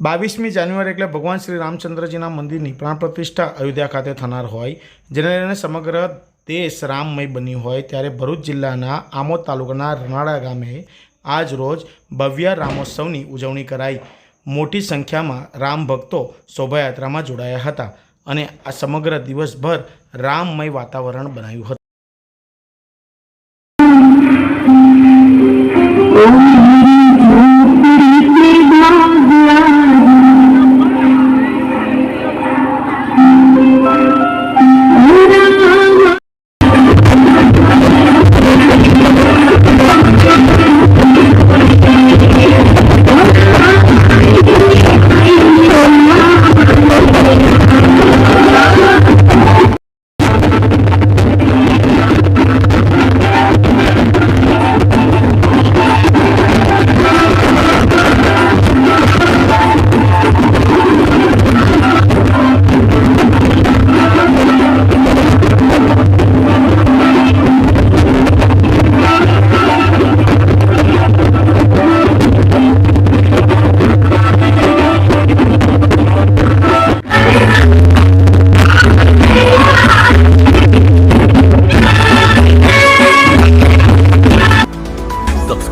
બાવીસમી જાન્યુઆરી એટલે ભગવાન શ્રી રામચંદ્રજીના મંદિરની પ્રાણ પ્રતિષ્ઠા અયોધ્યા ખાતે થનાર હોય, જેને લઈને સમગ્ર દેશ રામમય બન્યું હોય, ત્યારે ભરૂચ જિલ્લાના આમોદ તાલુકાના રનાળા ગામે આજ રોજ ભવ્ય રામોત્સવની ઉજવણી કરાઈ. મોટી સંખ્યામાં રામ ભક્તો શોભાયાત્રામાં જોડાયા હતા અને આ સમગ્ર દિવસભર રામમય વાતાવરણ બનાવ્યું હતું.